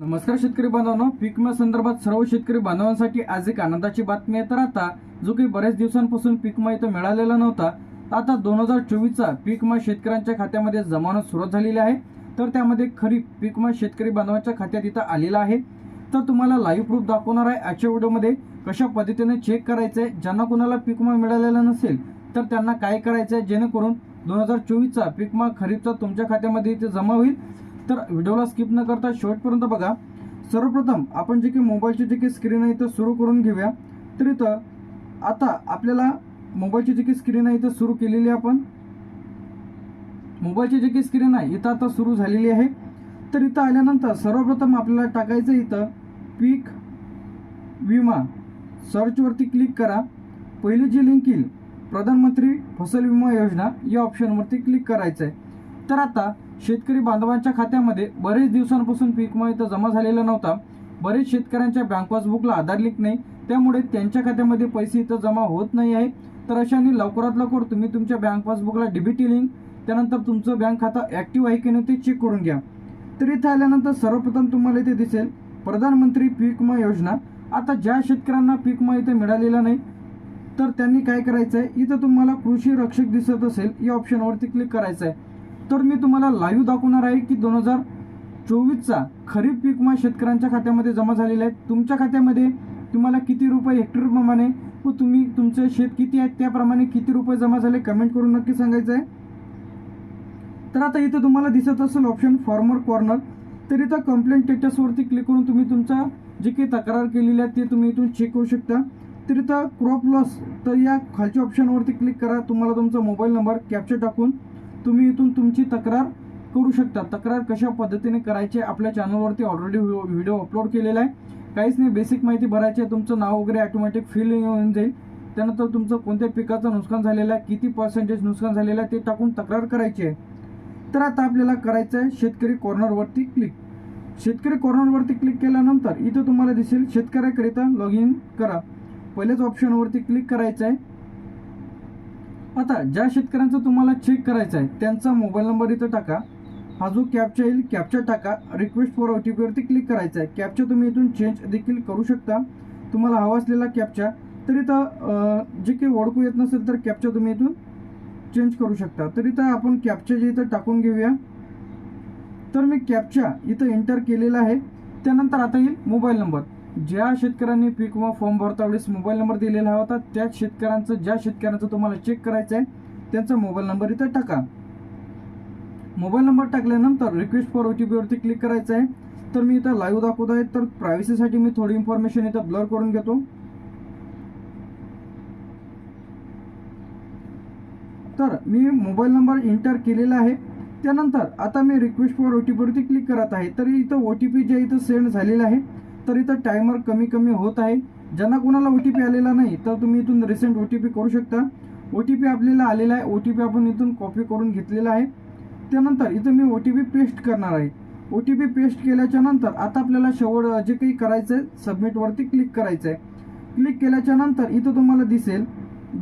नमस्कार शेतकरी बांधवांनो. पीक विमा संदर्भात सर्व शेतकरी बांधवांसाठी आज एक आनंदाची बातमी आहे. तर आता जो काही बऱ्याच दिवसांपासून पीक विमा इथं मिळालेला नव्हता आता दोन हजार चोवीसचा पीक विमा शेतकऱ्यांच्या खात्यामध्ये जमा सुरुवात झालेली आहे. तर त्यामध्ये खरीप पीक विमा शेतकरी बांधवांच्या खात्यात इथं आलेला आहे. तर तुम्हाला लाईव्ह प्रूफ दाखवणार आहे आजच्या व्हिडिओमध्ये कशा पद्धतीने चेक करायचं आहे ज्यांना कोणाला पीक विमा मिळालेला नसेल तर त्यांना काय करायचं आहे जेणेकरून दोन हजार चोवीसचा पीक विमा खरीपचा तुमच्या खात्यामध्ये इथे जमा होईल. तर व्हिडिओला स्किप न करता शेवटपर्यंत बघा. सर्वप्रथम आपण जे काही मोबाईलची जे काही स्क्रीन आहे तर सुरू करून घेऊया. तर इथं आता आपल्याला मोबाईलची जी काही स्क्रीन आहे इथं सुरू केलेली आहे आपण. मोबाईलची जी काही स्क्रीन आहे इथं आता सुरू झालेली आहे. तर इथं आल्यानंतर सर्वप्रथम आपल्याला टाकायचं इथं. पीक विमा. सर्चवरती क्लिक करा. पहिली जी लिंक येईल प्रधानमंत्री फसल विमा योजना या ऑप्शनवरती क्लिक करायचं आहे तर आता शेतकरी बांधवांच्या खात्यामध्ये बरेच दिवसांपासून पीक विमा इथं जमा झालेला नव्हता. बरेच शेतकऱ्यांच्या बँक पासबुकला आधार लिंक नाही. त्यामुळे त्यांच्या खात्यामध्ये पैसे इथं जमा होत नाही आहे तर अशाने लवकरात लवकर तुम्ही तुमच्या बँक पासबुकला डीबीटी लिंक त्यानंतर तुमचं बँक खातं ॲक्टिव्ह आहे की नाही ते चेक करून घ्या. तर इथं आल्यानंतर सर्वप्रथम तुम्हाला इथे दिसेल प्रधानमंत्री पीक विमा योजना. आता ज्या शेतकऱ्यांना पीक विमा इथे मिळालेला नाही तर त्यांनी काय करायचं आहे इथं तुम्हाला कृषी रक्षक दिसत असेल या ऑप्शनवरती क्लिक करायचं आहे तर मी तुम्हाला लाईव्ह दाखवणार आहे की दोन हजार चोवीसचा खरीप पीक विमा शेतकऱ्यांच्या खात्यामध्ये जमा झालेला आहे. तुमच्या खात्यामध्ये तुम्हाला किती रुपये हेक्टरप्रमाणे व तुम्ही तुमचे शेत किती आहेत त्याप्रमाणे किती रुपये जमा झाले कमेंट करून नक्की सांगायचं आहे. तर आता इथं तुम्हाला दिसत असेल ऑप्शन फॉर्मर कॉर्नर तर इथं कंप्लेंट स्टेटसवरती क्लिक करून तुम्ही तुमचा जे काही तक्रार केलेली आहे ते तुम्ही इथून चेक करू शकता. तर इथं क्रॉप लॉस तर या खालच्या ऑप्शनवरती क्लिक करा. तुम्हाला तुमचा मोबाईल नंबर कॅप्चर टाकून तुम्ही इथून तुमची तक्रार करू शकता. तक्रार कशा पद्धतीने करायची आहे आपल्या चॅनलवरती ऑलरेडी व्हिडिओ अपलोड केलेला आहे. काहीच नाही बेसिक माहिती भरायची आहे. तुमचं नाव वगैरे ऑटोमॅटिक फिल येऊन जाईल. त्यानंतर तुमचं कोणत्या पिकाचं नुकसान झालेलं आहे किती पर्सेंटेज नुकसान झालेलं आहे ते टाकून तक्रार करायची आहे. तर आता आपल्याला करायचं आहे शेतकरी कॉर्नरवरती क्लिक शेतकरी कॉर्नरवरती क्लिक केल्यानंतर इथं तुम्हाला दिसेल शेतकऱ्याकरिता लॉग इन करा. पहिल्याच ऑप्शनवरती क्लिक करायचं आहे. आता ज्या शेतकऱ्यांचं तुम्हाला चेक करायचं आहे त्यांचा मोबाईल नंबर इथं टाका. हा जो कॅपचा येईल कॅपचा टाका. रिक्वेस्ट फॉर ओ टी पीवरती क्लिक करायचा आहे. कॅपचा तुम्ही इथून चेंज देखील करू शकता. तुम्हाला हवा असलेला कॅपचा तर इथं जे काही ओळखू येत नसेल तर कॅपचा तुम्ही इथून चेंज करू शकता. तर इथं आपण कॅपचा जे इथं टाकून घेऊया. तर मी कॅपचा इथं एंटर केलेला आहे. त्यानंतर आता येईल मोबाईल नंबर ज्या शेतकऱ्यांनी पीक विमा फॉर्म भरता वेळेस मोबाईल नंबर दिलेला होता त्याच शेतकऱ्यांचं ज्या शेतकऱ्यांचं तुम्हाला चेक करायचं आहे त्यांचा मोबाईल नंबर इथं टाका. मोबाईल नंबर टाकल्यानंतर रिक्वेस्ट फॉर ओ टी पीवरती क्लिक करायचं आहे तर मी इथं लाईव्ह दाखवत आहे तर प्रायव्हसीसाठी मी थोडी इन्फॉर्मेशन इथं ब्लर करून घेतो. तर मी मोबाईल नंबर एंटर केलेला आहे. त्यानंतर आता मी रिक्वेस्ट फॉर ओ टी पीवरती क्लिक करत आहे. तर इथं ओ टी पी जे इथं सेंड झालेलं आहे तर इथं टायमर कमी कमी होत आहे. ज्यांना कोणाला ओ टी पी आलेला नाही तर तुम्ही इथून रिसेंट ओ टी पी करू शकता. ओ टी पी आपल्याला आलेला आहे. ओ टी पी आपण इथून कॉपी करून घेतलेला आहे. त्यानंतर इथं मी ओ टी पी पेस्ट करणार आहे. ओ टी पी पेस्ट केल्याच्यानंतर आता आपल्याला शेवट जे काही करायचं आहे सबमिटवरती क्लिक करायचं आहे क्लिक केल्याच्यानंतर इथं तुम्हाला दिसेल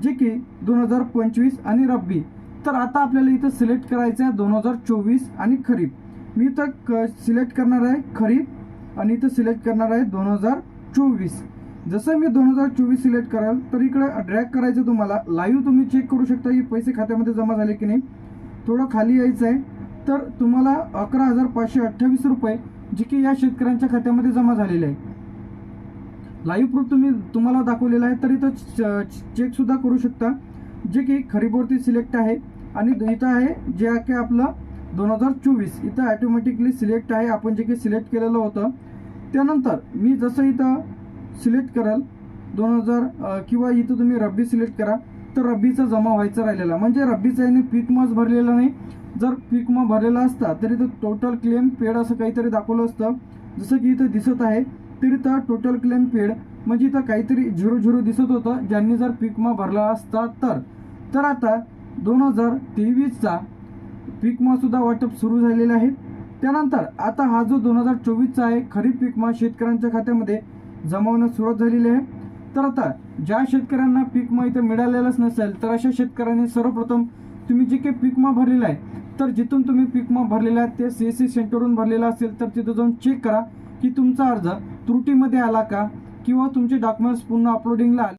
जे की दोन हजार पंचवीस आणि रब्बी. तर आता आपल्याला इथं सिलेक्ट करायचं आहे दोन हजार चोवीस आणि खरीप. मी इथं क सिलेक्ट करणार आहे खरीप. आणि इथं सिलेक्ट करणार आहे दोन हजार चोवीस. जसं मी दोन हजार चोवीस सिलेक्ट कराल तर इकडं ड्रॅग करायचं तुम्हाला. लाईव्ह तुम्ही चेक करू शकता की पैसे खात्यामध्ये जमा झाले की नाही. थोडं खाली यायचं आहे. तर तुम्हाला अकरा हजार पाचशे अठ्ठावीस रुपये जे की या शेतकऱ्यांच्या खात्यामध्ये जमा झालेले आहे. लाईव्ह प्रूफ तुम्ही तुम्हाला दाखवलेला आहे. तर इथं चेकसुद्धा करू शकता. जे की खरीपवरती सिलेक्ट आहे. आणि इथं आहे जे आहे की आपलं दोन हजार चोवीस. इथं ॲटोमॅटिकली सिलेक्ट आहे. आपण जे काही सिलेक्ट केलेलं होतं त्यानंतर मी जसं इथं सिलेक्ट कराल दोन हजार किंवा इथं तुम्ही रब्बी सिलेक्ट करा तर रब्बीचा जमा व्हायचा राहिलेला. म्हणजे रब्बीचा याने पीक मास भरलेला नाही. जर पीक मा भरलेला असता तर तो टोटल क्लेम पेड असं काहीतरी दाखवलं असतं. जसं की इथं दिसत आहे तरी तर टोटल क्लेम पेड म्हणजे इथं काहीतरी झिरो झिरो दिसत होतं. ज्यांनी जर पीक मा भरला असता तर. तर आता दोन हजार तेवीसचा पीक सुद्धा वाटप सुरू झालेलं आहे. त्यानंतर आता हा जो दोन हजार चोवीसचा आहे खरीप पीक विमा शेतकऱ्यांच्या खात्यामध्ये जमावण्यास सुरुवात झालेली आहे. तर आता ज्या शेतकऱ्यांना पीक विमा इथं मिळालेलाच नसेल तर अशा शेतकऱ्यांनी सर्वप्रथम तुम्ही जे काही पीक विमा भरलेला आहे तर जिथून तुम्ही पीक विमा भरलेला आहे ते सी एस सी सेंटरवरून भरलेला असेल तर तिथं जाऊन चेक करा की तुमचा अर्ज त्रुटीमध्ये आला का किंवा तुमचे डॉक्युमेंट्स पुन्हा अपलोडिंगला आले